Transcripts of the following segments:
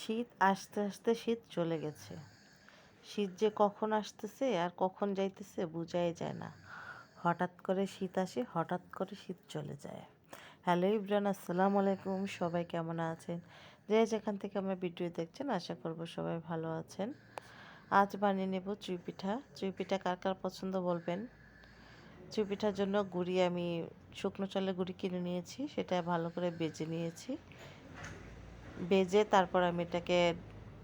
শীত আসতে আসতে শীত চলে গেছে। শীত যে কখন আসতেছে আর কখন যাইতেছে বোঝাই যায় না। হঠাৎ করে শীত আসে, হঠাৎ করে শীত চলে যায়। হ্যালো ইব্রান আসসালামু আলাইকুম, সবাই কেমন আছেন? যে যেখান থেকে আমার ভিডিও দেখছেন, আশা করব সবাই ভালো আছেন। আজ বানিয়ে নেব চুই পিঠা। চুই পিঠা কার কার পছন্দ বলবেন? চুই পিঠার জন্য গুড়ি আমি শুকনো চালের গুড়ি কিনে নিয়েছি, সেটা ভালো করে বেজে নিয়েছি। বেজে তারপর আমি এটাকে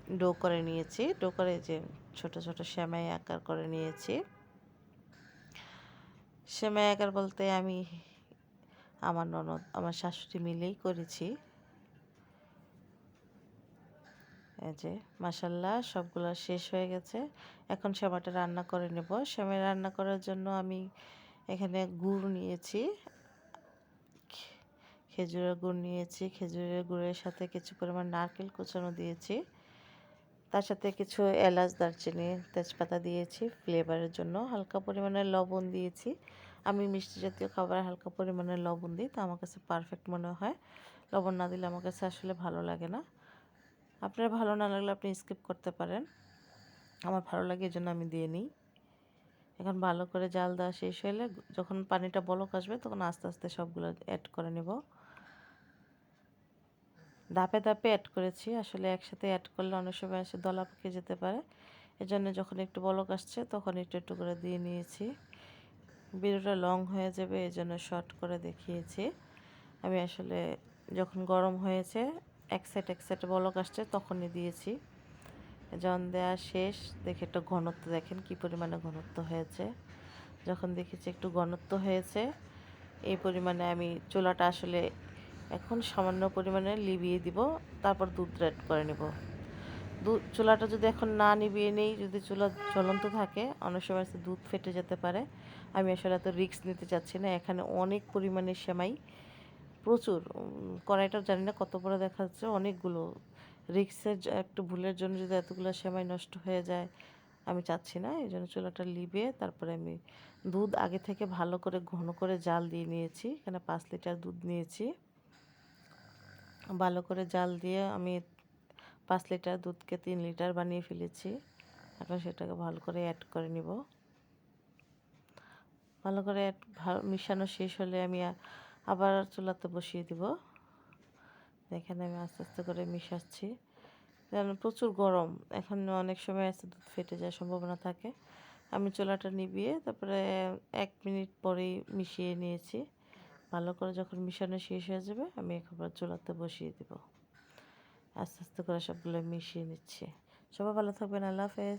ডো করে নিয়েছি। ডো করে যে ছোট ছোট সেমাই আকার করে নিয়েছি। সেমাই আকার বলতে আমি আমার ননদ, আমার শাশুড়ি মিলেই করেছি। এই যে মাসাল্লাহ সবগুলো শেষ হয়ে গেছে। এখন সেমাটা রান্না করে নেব। সেমাই রান্না করার জন্য আমি এখানে গুড় নিয়েছি। খেজুরের গুড় নিয়েছি, খেজুরের গুড়ের সাথে কিছু পরিমাণ নারকেল কুচানো দিয়েছি। তার সাথে কিছু এলাচ, দারচিনি, তেজপাতা দিয়েছি ফ্লেভারের জন্য। হালকা পরিমাণে লবণ দিয়েছি। আমি মিষ্টি জাতীয় খাবার হালকা পরিমাণে লবণ দিই, তো আমার কাছে পারফেক্ট মনে হয়। লবণ না দিলে আমার কাছে আসলে ভালো লাগে না। আপনার ভালো না লাগলে আপনি স্কিপ করতে পারেন। আমার ভালো লাগে এই জন্য আমি দিয়ে নিই। এখন ভালো করে জাল দেওয়া শেষ হলে যখন পানিটা বলক আসবে, তখন আস্তে আস্তে সবগুলো অ্যাড করে নেব। ধাপে ধাপে অ্যাড করেছি। আসলে একসাথে অ্যাড করলে অনেক সময় এসে দলা পেকে যেতে পারে। এজন্য যখন একটু বলক আসছে, তখন একটু একটু করে দিয়ে নিয়েছি। ভিডিওটা লং হয়ে যাবে এই জন্য শর্ট করে দেখিয়েছি। আমি আসলে যখন গরম হয়েছে, এক সাইড এক সাইড বলক আসছে, তখনই দিয়েছি। যখন দেওয়া শেষ, দেখে একটু ঘনত্ব দেখেন কি পরিমাণে ঘনত্ব হয়েছে। যখন দেখেছি একটু ঘনত্ব হয়েছে, এই পরিমাণে আমি চুলাটা আসলে এখন সামান্য পরিমাণে লিবিয়ে দিব, তারপর দুধ রেড করে নেব। দুধ চুলাটা যদি এখন না নিবিয়ে নেই, যদি চুলা জ্বলন্ত থাকে, অনেক সময় দুধ ফেটে যেতে পারে। আমি আসলে এত রিক্স নিতে চাচ্ছি না, এখানে অনেক পরিমাণে সেমাই, প্রচুর কড়াইটা জানি না কত বড় দেখা যাচ্ছে, অনেকগুলো। রিক্সের একটু ভুলের জন্য যদি এতগুলো সেমাই নষ্ট হয়ে যায়, আমি চাচ্ছি না, এই জন্য চুলাটা লিবে তারপরে আমি দুধ আগে থেকে ভালো করে ঘন করে জাল দিয়ে নিয়েছি, এখানে পাঁচ লিটার দুধ নিয়েছি। ভালো করে জাল দিয়ে আমি পাঁচ লিটার দুধকে তিন লিটার বানিয়ে ফেলেছি। এখন সেটাকে ভালো করে অ্যাড করে নিব। ভালো করে মিশানো শেষ হলে আমি আবার চুলাতে বসিয়ে দিব। এখানে আমি আস্তে আস্তে করে মিশাচ্ছি। যেন প্রচুর গরম, এখন অনেক সময় আছে দুধ ফেটে যাওয়ার সম্ভাবনা থাকে। আমি চুলাটা নিবিয়ে তারপরে এক মিনিট পরেই মিশিয়ে নিয়েছি। ভালো করে যখন মিশানো শেষ হয়ে যাবে, আমি একবার চুলাতে বসিয়ে দেব। আস্তে আস্তে করে সবগুলো মিশিয়ে নিচ্ছি। সবাই ভালো থাকবেন, আল্লাহ হাফেজ।